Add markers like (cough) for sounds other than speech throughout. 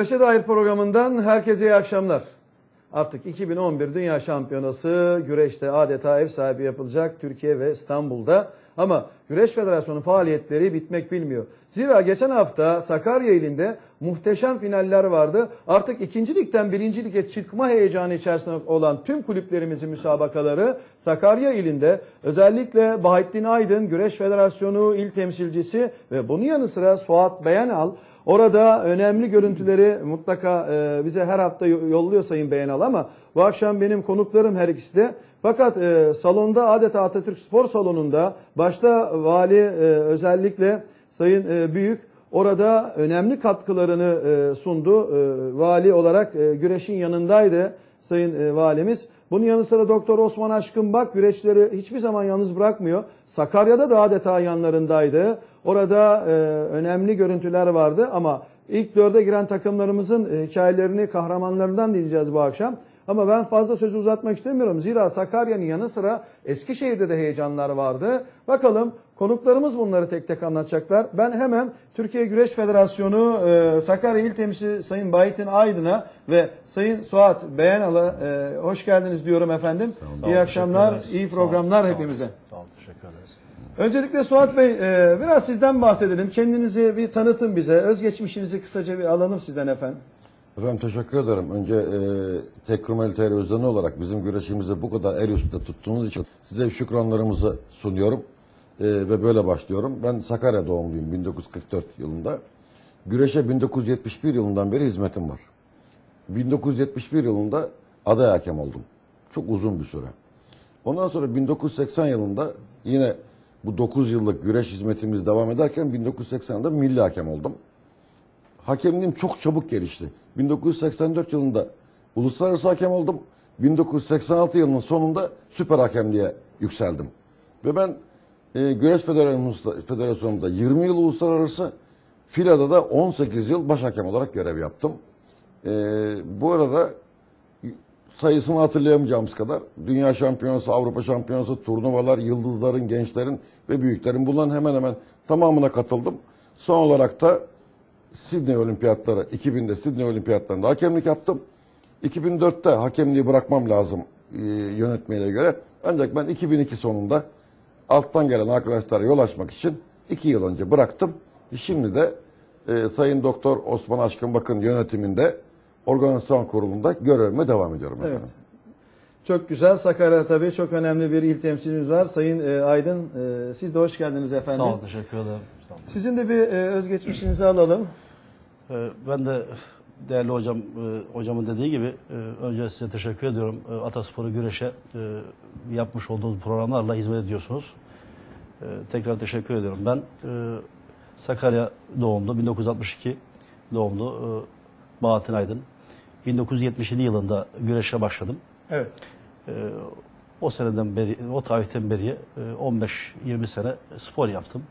Güreşe dair programından herkese iyi akşamlar. Artık 2011 Dünya Şampiyonası güreşte adeta ev sahibi yapılacak Türkiye ve İstanbul'da. Ama Güreş Federasyonu faaliyetleri bitmek bilmiyor. Zira geçen hafta Sakarya ilinde muhteşem finaller vardı. Artık ikinci ligden birinci lige çıkma heyecanı içerisinde olan tüm kulüplerimizin müsabakaları Sakarya ilinde özellikle Bahattin Aydın Güreş Federasyonu il temsilcisi ve bunun yanı sıra Suat Beyanal Orada önemli görüntüleri mutlaka e, bize her hafta yolluyor Sayın Beyanal ama bu akşam benim konuklarım her ikisi de. Fakat e, salonda adeta Atatürk Spor Salonu'nda başta vali e, özellikle Sayın Büyük orada önemli katkılarını e, sundu. E, vali olarak e, güreşin yanındaydı Sayın Valimiz. Bunun yanı sıra Doktor Osman Aşkın Bak güreşleri hiçbir zaman yalnız bırakmıyor. Sakarya'da da adeta yanlarındaydı. Orada önemli görüntüler vardı ama ilk dörde giren takımlarımızın hikayelerini kahramanlarından dinleyeceğiz bu akşam. Ama ben fazla sözü uzatmak istemiyorum. Zira Sakarya'nın yanı sıra Eskişehir'de de heyecanlar vardı. Bakalım konuklarımız bunları tek tek anlatacaklar. Ben hemen Türkiye Güreş Federasyonu e, Sakarya İl Temsilcisi Sayın Bayitin Aydın'a ve Sayın Suat Beyanal'a e, hoş geldiniz diyorum efendim. iyi akşamlar, iyi programlar hepimize. Sağ olun, teşekkür ederiz. Öncelikle Suat Bey e, biraz sizden bahsedelim. Kendinizi bir tanıtın bize. Özgeçmişinizi kısaca bir alalım sizden efendim. Efendim teşekkür ederim. Önce e, Tekrumal Televizyonu olarak bizim güreşimizi bu kadar el üstünde tuttuğunuz için size şükranlarımızı sunuyorum. E, ve böyle başlıyorum. Ben Sakarya doğumluyum 1944 yılında. Güreşe 1971 yılından beri hizmetim var. 1971 yılında aday hakem oldum. Çok uzun bir süre. Ondan sonra 1980 yılında yine bu 9 yıllık güreş hizmetimiz devam ederken 1980'de milli hakem oldum. Hakemliğim çok çabuk gelişti. 1984 yılında uluslararası hakem oldum. 1986 yılının sonunda süper hakemliğe yükseldim. Ve ben e, Güreş Federasyonu'nda 20 yıl uluslararası, FILA'da da 18 yıl baş hakem olarak görev yaptım. E, bu arada sayısını hatırlayamayacağımız kadar Dünya Şampiyonası, Avrupa Şampiyonası, turnuvalar, yıldızların, gençlerin ve büyüklerin bunların hemen hemen tamamına katıldım. Son olarak da Sydney Olimpiyatları 2000'de Sydney Olimpiyatlarında hakemlik yaptım. 2004'te hakemliği bırakmam lazım e, yönetmeyle göre. Ancak ben 2002 sonunda alttan gelen arkadaşlara yol açmak için 2 yıl önce bıraktım. Şimdi de e, Sayın Doktor Osman Aşkın Bakın yönetiminde organizasyon kurulunda görevime devam ediyorum. Evet. Efendim. Çok güzel. Sakarya tabii çok önemli bir il temsilcimiz var. Sayın e, Aydın e, siz de hoş geldiniz efendim. Sağ olun, teşekkür ederim. Sizin de bir e, özgeçmişinizi alalım. Ee, Ben de değerli hocam e, hocamın dediği gibi e, önce size teşekkür ediyorum. E, Ataspor'u güreşe e, yapmış olduğunuz programlarla hizmet ediyorsunuz. E, Tekrar teşekkür ediyorum. Ben e, Sakarya doğumlu, 1962 doğumlu e, Bahattin Aydın. 1977 yılında güreşe başladım. Evet. Ee, o seneden beri, o tarihten beri e, 15-20 sene spor yaptım.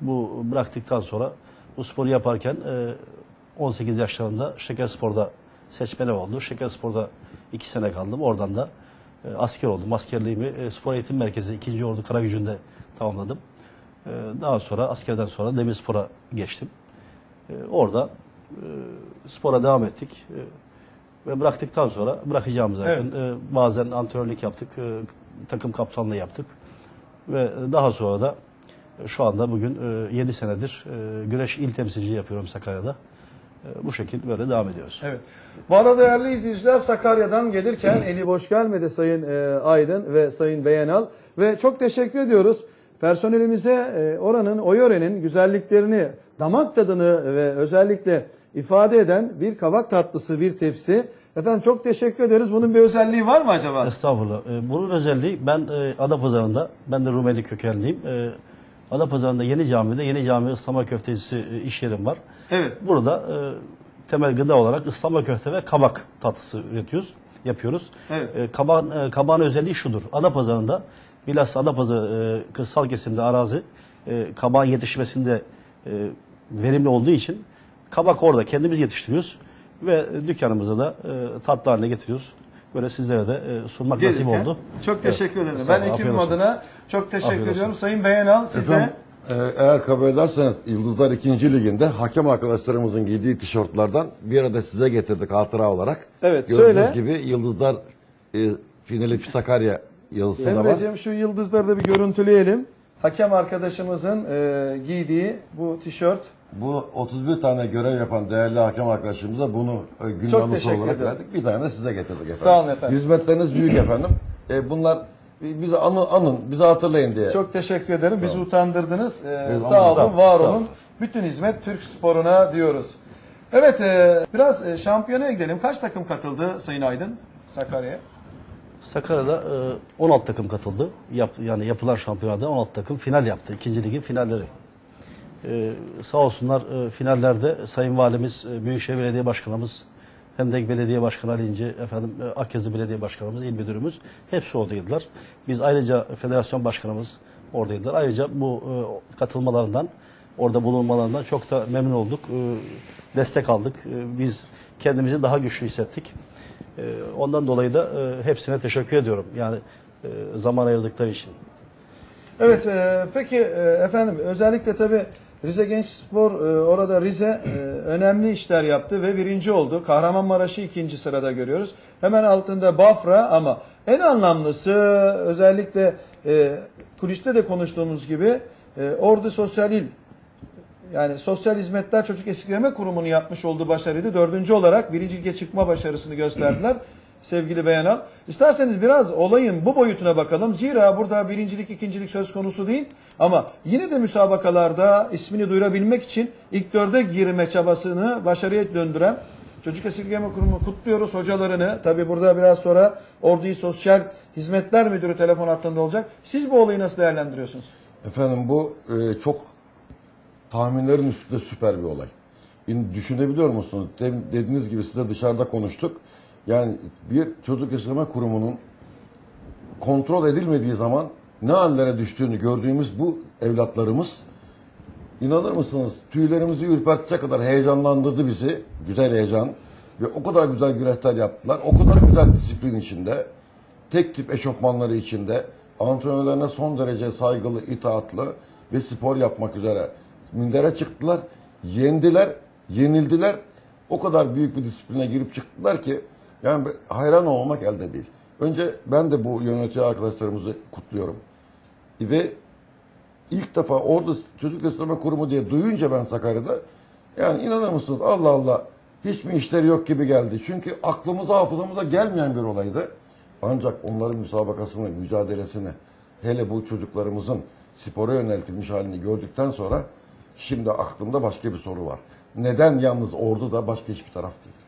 Bu bıraktıktan sonra bu sporu yaparken e, 18 yaşlarında Şekerspor'da seçmene oldu. Şekerspor'da 2 sene kaldım. Oradan da e, asker oldum. Askerliğimi e, Spor Eğitim Merkezi 2. Ordu Karagücü'nde tamamladım. E, daha sonra askerden sonra Demirspor'a geçtim. E, orada e, spora devam ettik. E, ve bıraktıktan sonra bırakacağımıza yakın e, bazen antrenörlük yaptık, e, takım kaptanlığı yaptık. Ve daha sonra da şu anda bugün e, 7 senedir e, güreş il temsilciliği yapıyorum Sakarya'da. E, bu şekilde böyle devam ediyoruz. Evet. Bu arada değerli izleyiciler Sakarya'dan gelirken eli boş gelmedi Sayın e, Aydın ve Sayın Beyenal. Ve çok teşekkür ediyoruz. Personelimize e, oranın, o yörenin güzelliklerini, damak tadını ve özellikle ifade eden bir kabak tatlısı, bir tepsi. Efendim çok teşekkür ederiz. Bunun bir özelliği var mı acaba? Estağfurullah. E, bunun özelliği ben e, Adapazarı'nda, ben de Rumeli kökenliyim. E, Adapazarı'nda Yeni Cami'de Yeni Cami ıslama köftecisi e, iş yerim var. Evet. Burada e, temel gıda olarak ıslama köfte ve kabak tatlısı üretiyoruz, yapıyoruz. Evet. E, kabağın, e, kabağın özelliği şudur. Adapazarı'nda bilhassa Adapazarı e, kırsal kesimde arazi e, kabağın yetişmesinde e, verimli olduğu için kabak orada kendimiz yetiştiriyoruz ve dükkanımıza da e, tatlı haline getiriyoruz. Böyle sizlere de e, sunmak nasip Gelirken oldu. Çok teşekkür ederim. Sağ Ben ekibim adına çok teşekkür Afiyet olsun. ediyorum. Sayın Beyenal siz de Efendim, Ee, eğer kabul ederseniz Yıldızlar 2. Liginde hakem arkadaşlarımızın giydiği tişörtlerden bir arada size getirdik hatıra olarak. Evet, Gördüğünüz söyle. gibi Yıldızlar e, finali Sakarya yazısı da var. Emre'ciğim şu yıldızları da bir görüntüleyelim. Hakem arkadaşımızın e, giydiği bu tişört. Bu 31 tane görev yapan değerli hakem arkadaşımıza bunu e, gün Çok teşekkür olarak ederim. verdik. Bir tane de size getirdik efendim. Sağ olun efendim. Hizmetleriniz büyük efendim. E, bunlar bize anın, anın, bize hatırlayın diye. Çok teşekkür ederim. Bizi utandırdınız. Ee, Evet, sağ ama olun, sağ- var sağ olun. olun. Bütün hizmet Türk sporuna diyoruz. Evet, e, biraz e, şampiyonaya gidelim. Kaç takım katıldı Sayın Aydın Sakarya'ya? Sakarya'da e, 16 takım katıldı. Yap, yani yapılan şampiyonada 16 takım final yaptı. İkinci ligin finalleri. E, sağ olsunlar e, finallerde Sayın Valimiz, e, Büyükşehir Belediye Başkanımız, Hendek Belediye Başkanı Ali İnce, efendim e, Akyazı Belediye Başkanımız, İl Müdürümüz hepsi oradaydılar. Biz ayrıca Federasyon Başkanımız oradaydılar. Ayrıca bu e, katılmalarından, orada bulunmalarından çok da memnun olduk. E, destek aldık. E, biz kendimizi daha güçlü hissettik. E, ondan dolayı da e, hepsine teşekkür ediyorum. Yani e, zaman ayırdıkları için. Evet, e, peki e, efendim özellikle tabii Rize Genç Spor e, orada Rize e, önemli işler yaptı ve birinci oldu. Kahramanmaraş'ı ikinci sırada görüyoruz. Hemen altında Bafra ama en anlamlısı özellikle e, kuliste de konuştuğumuz gibi e, Ordu Sosyal İl yani Sosyal Hizmetler Çocuk Esirgeme Kurumu'nun yapmış olduğu başarıydı. Dördüncü olarak birinci lige çıkma başarısını gösterdiler. Sevgili Beyanal. İsterseniz biraz olayın bu boyutuna bakalım. Zira burada birincilik, ikincilik söz konusu değil. Ama yine de müsabakalarda ismini duyurabilmek için ilk dörde girme çabasını başarıya döndüren Çocuk Esirgeme Kurumu kutluyoruz hocalarını. Tabi burada biraz sonra Ordu Sosyal Hizmetler Müdürü telefon hattında olacak. Siz bu olayı nasıl değerlendiriyorsunuz? Efendim bu e, çok tahminlerin üstünde süper bir olay. Düşünebiliyor musunuz? Dediğiniz gibi size dışarıda konuştuk. Yani bir çocuk esirgeme kurumunun kontrol edilmediği zaman ne hallere düştüğünü gördüğümüz bu evlatlarımız inanır mısınız tüylerimizi ürpertecek kadar heyecanlandırdı bizi. Güzel heyecan. Ve o kadar güzel güreşler yaptılar. O kadar güzel disiplin içinde. Tek tip eşofmanları içinde. Antrenörlerine son derece saygılı, itaatlı ve spor yapmak üzere mindere çıktılar. Yendiler, yenildiler. O kadar büyük bir disipline girip çıktılar ki yani hayran olmamak elde değil. Önce ben de bu yönetici arkadaşlarımızı kutluyorum. Ve ilk defa orada çocuk esirgeme kurumu diye duyunca ben Sakarya'da yani inanır mısınız Allah Allah hiç mi işleri yok gibi geldi. Çünkü aklımıza hafızamıza gelmeyen bir olaydı. Ancak onların müsabakasını, mücadelesini hele bu çocuklarımızın spora yöneltilmiş halini gördükten sonra şimdi aklımda başka bir soru var. Neden yalnız ordu da başka hiçbir taraf değil?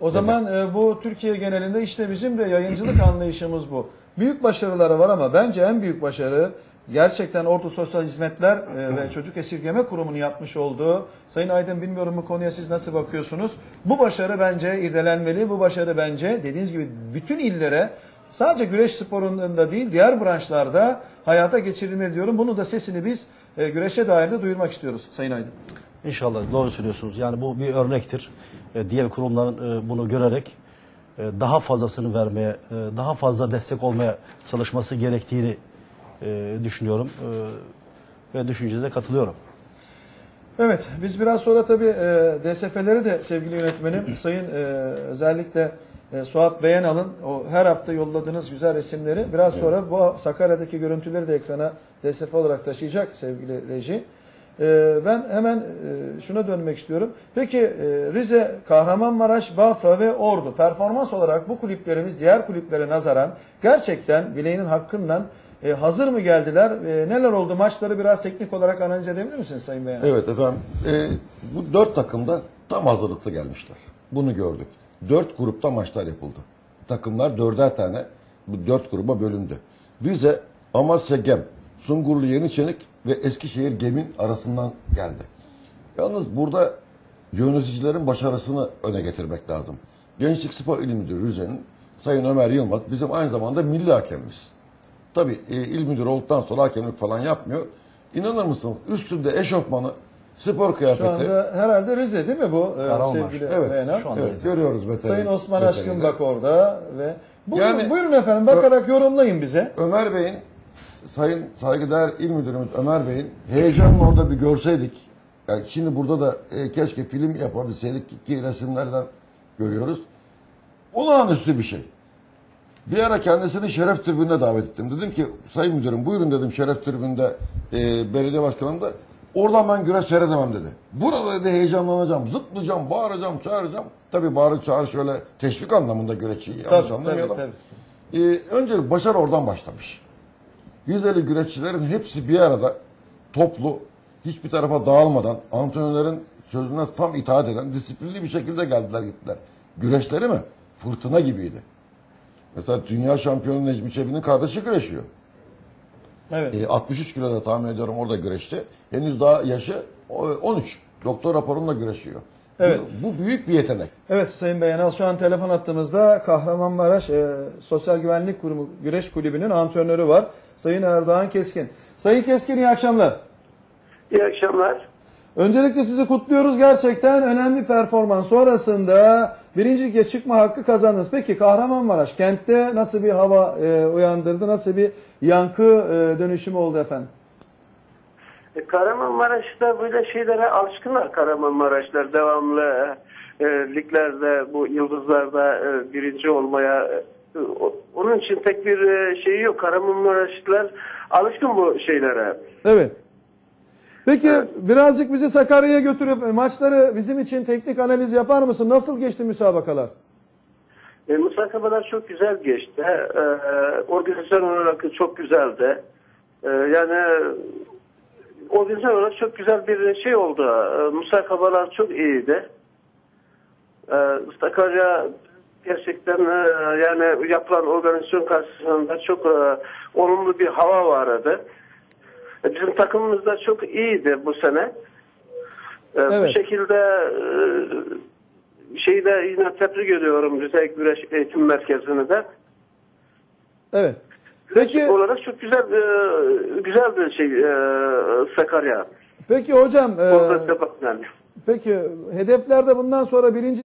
O zaman e, bu Türkiye genelinde işte bizim de yayıncılık anlayışımız bu. Büyük başarıları var ama bence en büyük başarı gerçekten Ordu Sosyal Hizmetler e, ve Çocuk Esirgeme Kurumu'nun yapmış olduğu. Sayın Aydın bilmiyorum bu konuya siz nasıl bakıyorsunuz? Bu başarı bence irdelenmeli. Bu başarı bence dediğiniz gibi bütün illere sadece güreş sporunda değil diğer branşlarda hayata geçirilmeli diyorum. Bunu da sesini biz e, güreşe dair de duyurmak istiyoruz Sayın Aydın. İnşallah doğru söylüyorsunuz. Yani bu bir örnektir. E, diğer kurumların e, bunu görerek e, daha fazlasını vermeye, e, daha fazla destek olmaya çalışması gerektiğini e, düşünüyorum. E, ve düşüncenize katılıyorum. Evet, biz biraz sonra tabii e, DSF'leri de sevgili yönetmenim, (clears throat) sayın e, özellikle e, Suat Beyenal'ın o her hafta yolladığınız güzel resimleri biraz sonra bu Sakarya'daki görüntüleri de ekrana DSF olarak taşıyacak sevgili reji. E, ben hemen e, şuna dönmek istiyorum. Peki e, Rize, Kahramanmaraş, Bafra ve Ordu performans olarak bu kulüplerimiz diğer kulüplere nazaran gerçekten bileğinin hakkından e, hazır mı geldiler? Neler oldu? Maçları biraz teknik olarak analiz edebilir misiniz Sayın Beyenal? Evet efendim. bu dört takımda tam hazırlıklı gelmişler. Bunu gördük. Dört grupta maçlar yapıldı. Takımlar dörder tane bu dört gruba bölündü. Rize, Amasya Gem, Sungurlu Yeniçenik ve Eskişehir Gem'in arasından geldi. Yalnız burada yöneticilerin başarısını öne getirmek lazım. Gençlik Spor İl Müdürü Rize'nin Sayın Ömer Yılmaz bizim aynı zamanda milli hakemimiz. Tabii e, il müdürü olduktan sonra hakemlik falan yapmıyor. İnanır mısın? Üstünde eşofmanı, spor Şu kıyafeti. anda herhalde Rize değil mi bu e, Kahramanmaraş. sevgili Evet, Beyanal? şu anda Evet, Rize. görüyoruz veteriner. Sayın Osman Aşkın bak orada ve buyurun, Yani- buyurun efendim bakarak yorumlayın bize. Ömer Bey'in Sayın saygıdeğer il müdürümüz Ömer Bey'in heyecanla orada bir görseydik. Yani şimdi burada da e, keşke film yapabilseydik ki resimlerden görüyoruz. Olağanüstü bir şey. Bir ara kendisini şeref tribününe davet ettim. Dedim ki sayın müdürüm buyurun dedim şeref tribünde e, belediye başkanım da oradan ben güreş seyredemem dedi. Burada dedi heyecanlanacağım, zıplayacağım, bağıracağım, çağıracağım. Tabii bağırı çağır şöyle teşvik anlamında güreşçiyi yanlış Tabii, tabii, anlamayalım. tabii. Ee, önce başarı oradan başlamış. Yüzeli güreşçilerin hepsi bir arada toplu, hiçbir tarafa dağılmadan, antrenörlerin sözüne tam itaat eden, disiplinli bir şekilde geldiler gittiler. Güreşleri mi? Fırtına gibiydi. Mesela dünya şampiyonu Necmi Çebi'nin kardeşi güreşiyor. Evet. Ee, 63 kiloda tahmin ediyorum orada güreşti. Henüz daha yaşı e, 13. Doktor raporunla güreşiyor. Evet. Bu, bu büyük bir yetenek. Evet Sayın Beyanal şu an telefon attığımızda Kahramanmaraş e, Sosyal Güvenlik Kurumu Güreş Kulübü'nün antrenörü var. Sayın Erdoğan Keskin. Sayın Keskin iyi akşamlar. İyi akşamlar. Öncelikle sizi kutluyoruz. Gerçekten önemli performans sonrasında birinci lige çıkma hakkı kazandınız. Peki Kahramanmaraş kentte nasıl bir hava e, uyandırdı? Nasıl bir yankı e, dönüşümü oldu efendim? E, Kahramanmaraş'ta böyle şeylere alışkınlar Kahramanmaraşlar devamlı e, liglerde bu yıldızlarda e, birinci olmaya e, o- onun için tek bir e, şeyi yok. Kahramanmaraşlılar alışkın bu şeylere. Evet. Peki birazcık bizi Sakarya'ya götürüp e, maçları bizim için teknik analiz yapar mısın? Nasıl geçti müsabakalar? E, müsabakalar çok güzel geçti. E, organizasyon olarak çok güzeldi. E, yani organizasyon olarak çok güzel bir şey oldu. E, müsabakalar çok iyiydi. E, Sakarya gerçekten e, yani yapılan organizasyon karşısında çok e, olumlu bir hava vardı. E, bizim takımımız da çok iyiydi bu sene. E, Evet. Bu şekilde e, şeyi de yine tebrik ediyorum Güzel Güreş Eğitim Merkezi'ni de. Evet. Peki olarak çok güzel e, güzel bir şey e, Sakarya. peki hocam e, Orada yani. peki hedeflerde bundan sonra birinci